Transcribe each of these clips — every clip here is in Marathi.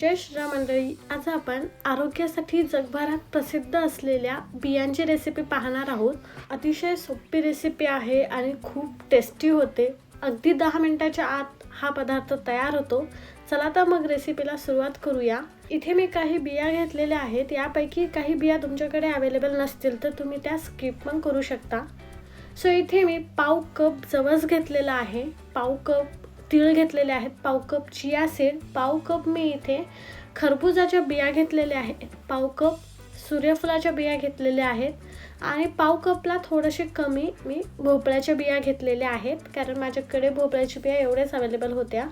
जय श्रीराम मंडळी आज आपण आरोग्यासाठी जगभरात प्रसिद्ध असलेल्या बियांची रेसिपी पाहणार आहोत. अतिशय सोपी रेसिपी आहे आणि खूप टेस्टी होते. अगदी दहा मिनटाच्या आत हा पदार्थ तयार होतो. चला तर मग रेसिपीला सुरुवात करूया. इथे मी काही बिया घेतलेल्या आहेत. यापैकी काही बिया तुमच्याकडे अवेलेबल नसतील तर तुम्ही त्या स्किप पण करू शकता. सो इथे मी पाव कप जवस घेतलेला आहे. पाव कप तीळ घेतलेले आहेत पाव कप चिया सीड पाव कप मी इथे खरबुजाच्या बिया घेतलेल्या आहेत पाव कप सूर्यफुलाच्या बिया घेतलेल्या आहेत आणि पाव कपला थोडेसे कमी मी भोपळ्याच्या बिया घेतलेल्या आहेत कारण माझ्याकडे भोपळ्याच्या बिया एवढ्याच अवेलेबल होत्या.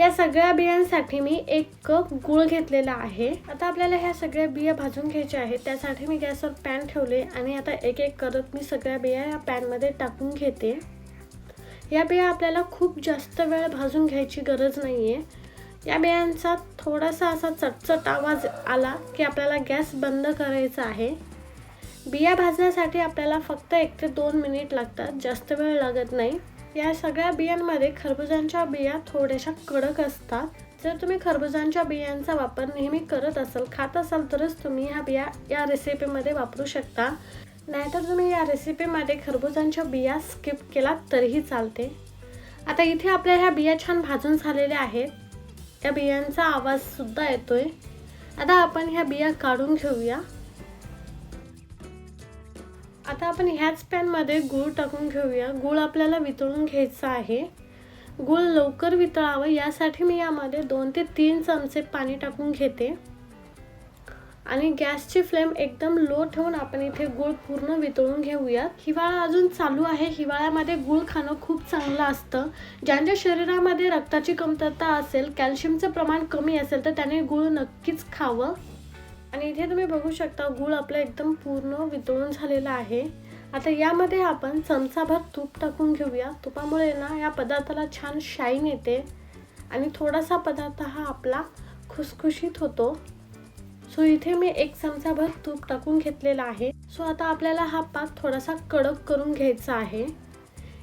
या सगळ्या बियांसाठी मी एक कप गूळ घेतलेला आहे. आता आपल्याला ह्या सगळ्या बिया भाजून घ्यायच्या आहेत त्यासाठी मी गॅसवर पॅन ठेवले आणि आता एक एक करत मी सगळ्या बिया या पॅनमध्ये टाकून घेते. या बिया आपल्याला खूप जास्त वेळ भाजून घ्यायची गरज नाही आहे या बियांचा थोडासा असा चटचट आवाज आला की आपल्याला गॅस बंद करायचा आहे. बिया भाजण्यासाठी आपल्याला फक्त एक ते दोन मिनिट लागतात जास्त वेळ लागत नाही. या सगळ्या बियांमध्ये खरबुजांच्या बिया थोड्याशा कडक असतात. जर तुम्ही खरबुजांच्या बियांचा वापर नेहमी करत असाल खात असाल तरच तुम्ही ह्या बिया या रेसिपीमध्ये वापरू शकता. नाहीतर तुम्ही या रेसिपीमध्ये खरबुजांच्या बिया स्किप केला तरीही चालते. आता इथे आपल्या ह्या बिया छान भाजून झालेल्या आहेत. त्या बियांचा आवाजसुद्धा येतो आहे आता आपण ह्या बिया काढून घेऊया. आता आपण ह्याच पॅनमध्ये गूळ टाकून घेऊया. गूळ आपल्याला वितळून घ्यायचा आहे. गूळ लवकर वितळावं यासाठी मी यामध्ये दोन ते तीन चमचे पाणी टाकून घेते. आणि गॅसची फ्लेम एकदम लो ठेवून आपण इथे गूळ पूर्ण वितळून घेऊयात. हिवाळा अजून चालू आहे. हिवाळ्यामध्ये गूळ खाणं खूप चांगलं असतं. ज्यांच्या शरीरामध्ये रक्ताची कमतरता असेल कॅल्शियमचं प्रमाण कमी असेल तर त्याने गूळ नक्कीच खावं. आणि इथे तुम्ही बघू शकता गूळ आपलं एकदम पूर्ण वितळून झालेला आहे. आता यामध्ये आपण चमचाभर तूप टाकून घेऊया. तुपामुळे ना या पदार्थाला छान शाईन येते. आणि थोडासा पदार्थ हा आपला खुसखुशीत होतो. सो इथे मी एक चमचाभर तूप टाकून घेतलेला आहे. सो आता आपल्याला हा पाक थोडासा कडक करून घ्यायचा आहे.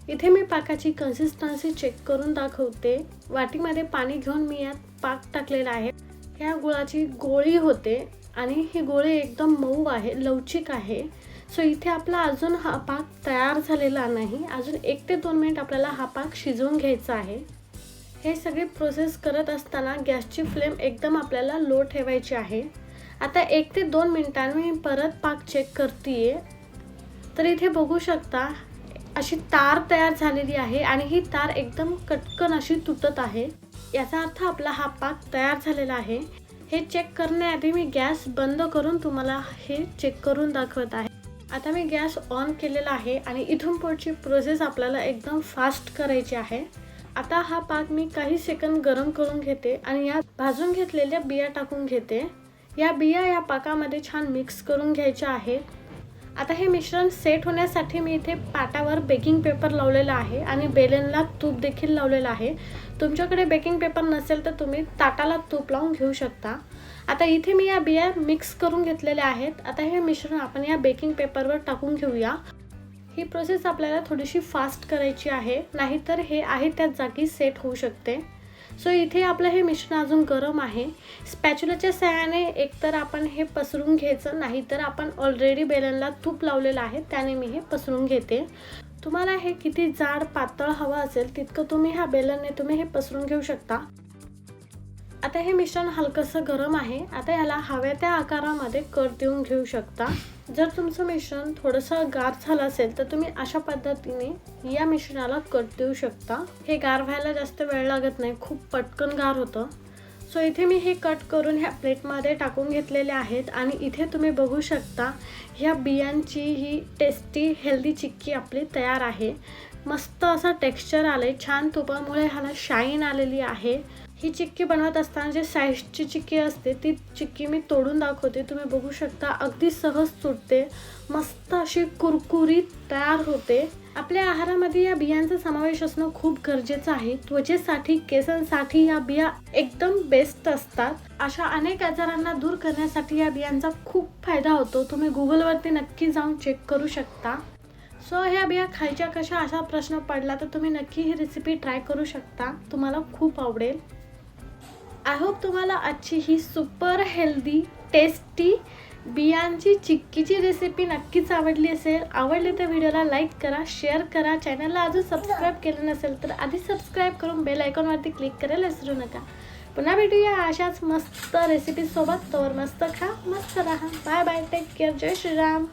इथे मी पाकाची कन्सिस्टन्सी चेक करून दाखवते. वाटीमध्ये पाणी घेऊन मी यात पाक टाकलेला आहे. ह्या गुळाची गोळी होते आणि ही गोळी एकदम मऊ आहे लवचिक आहे. सो इथे आपला अजून हा पाक तयार झालेला नाही. अजून एक ते दोन मिनिट आपल्याला हा पाक शिजवून घ्यायचा आहे. हे सगळी प्रोसेस करत असताना गॅसची फ्लेम एकदम आपल्याला लो ठेवायची आहे. आता एक ते दोन मिनिटांनी मी परत पाक चेक करते तर इथे बघू शकता अशी तार तयार झालेली आहे आणि ही तार एकदम कटकन अशी तुटत आहे. याचा अर्थ आपला हा पाक तयार झालेला आहे. हे चेक करण्याआधी मी गॅस बंद करून तुम्हाला हे चेक करून दाखवत आहे. आता मी गॅस ऑन केलेला आहे आणि इथून पुढची प्रोसेस आपल्याला एकदम फास्ट करायची आहे. आता हा पाक मी काही सेकंद गरम करून घेते आणि या भाजून घेतलेल्या बिया टाकून घेते. या बिया या पाकामध्ये छान मिक्स करून घ्यायच्या आहेत. आता हे मिश्रण सेट होण्यासाठी मी इथे पाटावर बेकिंग पेपर लावलेला आहे आणि बेलनला तूप देखील लावलेलं आहे. तुमच्याकडे बेकिंग पेपर नसेल तर तुम्ही ताटाला तूप लावून घेऊ शकता. आता इथे मी या बिया मिक्स करून घेतलेल्या आहेत. आता हे मिश्रण आपण या बेकिंग पेपरवर टाकून घेऊया. ही प्रोसेस आपल्याला थोडीशी फास्ट करायची आहे. नाहीतर हे आहे त्याच जागी सेट होऊ शकते. सो इथे आपलं हे मिश्रण अजून गरम आहे. स्पॅच्युलाच्या सहाय्याने एकतर आपण हे पसरून घ्यायचं नाहीतर आपण ऑलरेडी बेलनला तूप लावलेलं आहे त्याने मी हे पसरून घेते. तुम्हाला हे किती जाड पातळ हवं असेल तितकं तुम्ही ह्या बेलनने तुम्ही हे पसरून घेऊ शकता. आता हे मिश्रण हलकंसं गरम आहे. आता याला हव्या त्या आकारामध्ये कट देऊन घेऊ शकता. जर तुमचं मिश्रण थोडंसं गार झालं असेल तर तुम्ही अशा पद्धतीने या मिश्रणाला कट देऊ शकता. हे गार व्हायला जास्त वेळ लागत नाही खूप पटकन गार होतं. सो इथे मी हे कट करून ह्या प्लेटमध्ये टाकून घेतलेले आहेत आणि इथे तुम्ही बघू शकता ह्या बियांची ही टेस्टी हेल्दी चिक्की आपली तयार आहे. मस्त असं टेक्स्चर आलं आहे छान तुपामुळे ह्याला शाईन आलेली आहे. ही चिक्की बनवत असताना जे साईजची चिक्की असते ती चिक्की मी तोडून दाखवते. तुम्ही बघू शकता अगदी सहज तुटते मस्त अशी कुरकुरीत तयार होते. आपल्या आहारामध्ये या बियांचा समावेश असणं खूप गरजेचं आहे. त्वचेसाठी केसांसाठी या बिया एकदम बेस्ट असतात. अशा अनेक आजारांना दूर करण्यासाठी या बियांचा खूप फायदा होतो. तुम्ही गुगलवरती नक्की जाऊन चेक करू शकता. सो ह्या बिया खायच्या कशा असा प्रश्न पडला तर तुम्ही नक्की ही रेसिपी ट्राय करू शकता. तुम्हाला खूप आवडेल. आय होप तुम्हाला आजची ही सुपर हेल्दी टेस्टी बियांची चिक्कीची रेसिपी नक्कीच आवडली असेल. आवडली तर व्हिडिओला लाईक करा शेअर करा. चॅनलला अजून सबस्क्राईब केलं नसेल तर आधी सबस्क्राईब करून बेल आयकॉनवरती क्लिक करायला विसरू नका. पुन्हा भेटूया अशाच मस्त रेसिपीसोबत तोवर मस्त खा मस्त राहा. बाय बाय टेक केअर जय श्रीराम.